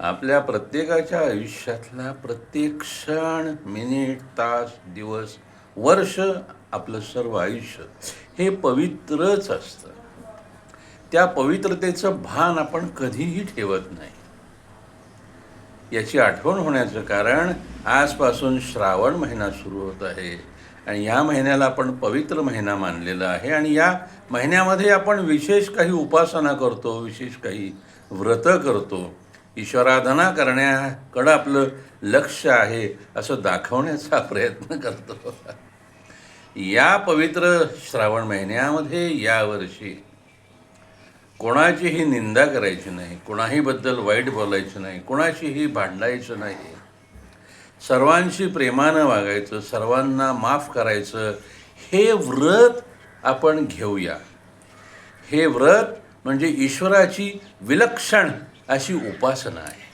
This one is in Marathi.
आपल्या प्रत्येकाच्या आयुष्यातला प्रत्येक क्षण मिनिट तास दिवस वर्ष आपलं सर्व आयुष्य हे पवित्रच असतं. त्या पवित्रतेचं भान आपण कधीही ठेवत नाही. याची आठवण होण्याचं कारण आजपासून श्रावण महिना सुरू होत आहे आणि या महिन्याला आपण पवित्र महिना मानलेला आहे आणि या महिन्यामध्ये आपण विशेष काही उपासना करतो विशेष काही व्रतं करतो. ईश्वराधना करण्याकडं आपलं लक्ष आहे असं दाखवण्याचा प्रयत्न करतो. या पवित्र श्रावण महिन्यामध्ये यावर्षी कोणाचीही निंदा करायची नाही कोणाहीबद्दल वाईट बोलायचं नाही कोणाशीही भांडायचं नाही. सर्वांशी प्रेमानं वागायचं सर्वांना माफ करायचं हे व्रत आपण घेऊया. हे व्रत म्हणजे ईश्वराची विलक्षण अशी उपासना आहे.